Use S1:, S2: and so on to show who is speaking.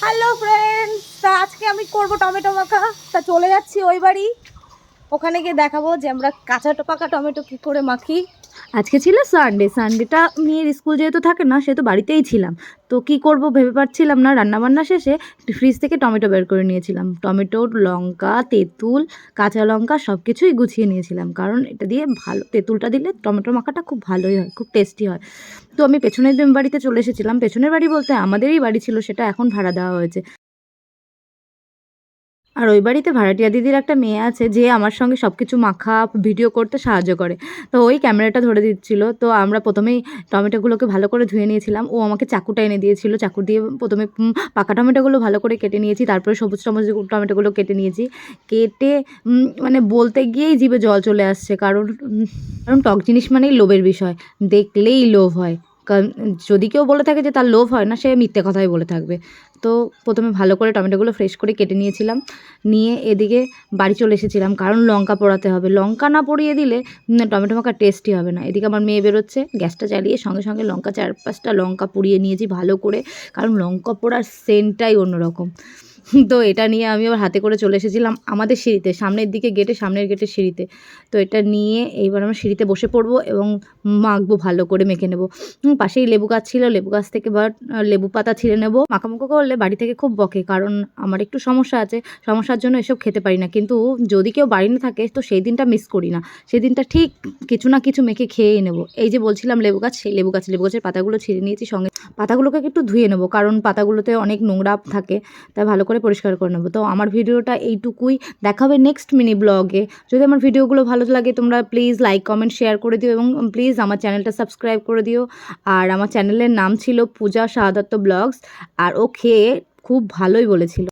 S1: Hello friends তা আজকে আমি করব টমেটো মাখা। তা চলে যাচ্ছি ওই বাড়ি। ওখানে গিয়ে দেখাবো যে আমরা কাঁচা পাকা টমেটো কী করে মাখি।
S2: আজকে ছিল সানডে সানডেটা মেয়ের স্কুল যেহেতু থাকে না, সেহেতু বাড়িতেই ছিলাম। তো কি করব ভেবে পাচ্ছিলাম না। রান্নাবান্না শেষে ফ্রিজ থেকে টমেটো বের করে নিয়েছিলাম। টমেটো, লঙ্কা, তেঁতুল, কাঁচা লঙ্কা সব কিছুই গুছিয়ে নিয়েছিলাম। কারণ এটা দিয়ে ভালো তেঁতুলটা দিলে টমেটো মাখাটা খুব ভালোই হয়, খুব টেস্টি হয়। তো আমি পেছনের বাড়িতে চলে এসেছিলাম। পেছনের বাড়ি বলতে আমাদেরই বাড়ি ছিল, সেটা এখন ভাড়া দেওয়া হয়েছে। আর ওই বাড়িতে ভাড়াটিয়া দিদির একটা মেয়ে আছে, যে আমার সঙ্গে সব কিছু মাখা, ভিডিও করতে সাহায্য করে। তো ওই ক্যামেরাটা ধরে দিচ্ছিল। তো আমরা প্রথমেই টমেটোগুলোকে ভালো করে ধুয়ে নিয়েছিলাম। ও আমাকে চাকুটা এনে দিয়েছিল। চাকু দিয়ে প্রথমে পাকা টমেটোগুলো ভালো করে কেটে নিয়েছি। তারপরে সবুজ টমেটো টমেটোগুলো কেটে নিয়েছি। কেটে মানে বলতে গিয়েই জীবে জল চলে আসছে। কারণ কারণ টক জিনিস মানেই লোভের বিষয়। দেখলেই লোভ হয়। কারণ যদি কেউ বলে থাকে যে তার লোভ হয় না, সে মিথ্যে কথাই বলে থাকবে। তো প্রথমে ভালো করে টমেটোগুলো ফ্রেশ করে কেটে নিয়েছিলাম। নিয়ে এদিকে বাড়ি চলে এসেছিলাম। কারণ লঙ্কা পোড়াতে হবে। লঙ্কা না পড়িয়ে দিলে টমেটো মাখা টেস্টই হবে না। এদিকে আমার মেয়ে বেরোচ্ছে, গ্যাসটা চালিয়ে সঙ্গে সঙ্গে লঙ্কা চার পাঁচটা লঙ্কা পুড়িয়ে নিয়েছি ভালো করে। কারণ লঙ্কা পোড়ার সেন্টটাই অন্যরকম। তো এটা নিয়ে আমি আবার হাতে করে চলে এসেছিলাম আমাদের সিঁড়িতে সামনের দিকে গেটে সামনের গেটের সিঁড়িতে। তো এটা নিয়ে এইবার আমরা সিঁড়িতে বসে পড়ব এবং মাখবো ভালো করে মেখে নেব। পাশেই লেবু গাছ ছিল লেবু গাছ থেকে আহ, লেবু পাতা ছিঁড়ে নেব। মাখামুখো করলে বাড়ি থেকে খুব বকে কারণ আমার একটু সমস্যা আছে। সমস্যার জন্য এসব খেতে পারি না। কিন্তু যদি কেউ বাড়ি না থাকে তো সেই দিনটা মিস করি না। সেই দিনটা ঠিক কিছু না কিছু মেখে খেয়েই নেব। এই যে বলছিলাম লেবু গাছ সেই লেবু গাছ লেবু গাছের পাতাগুলো ছিঁড়ে নিয়েছি সঙ্গে পাতাগুলোকে একটু ধুয়ে নেব, কারণ পাতাগুলোতে অনেক নোংরা থাকে, তাই ভালো করে পরিষ্কার করে নেব। তো আমার ভিডিওটা এইটুকুই, দেখাবে নেক্সট মিনি ব্লগে যদি আমার ভিডিওগুলো ভালো লাগে, তোমরা প্লিজ লাইক কমেন্ট শেয়ার করে দিও এবং প্লিজ আমার চ্যানেলটা সাবস্ক্রাইব করে দিও। আর আমার চ্যানেলের নাম ছিল পূজা শাহাদত্ত ব্লগস আর ও খেয়ে খুব ভালোই বলেছিল।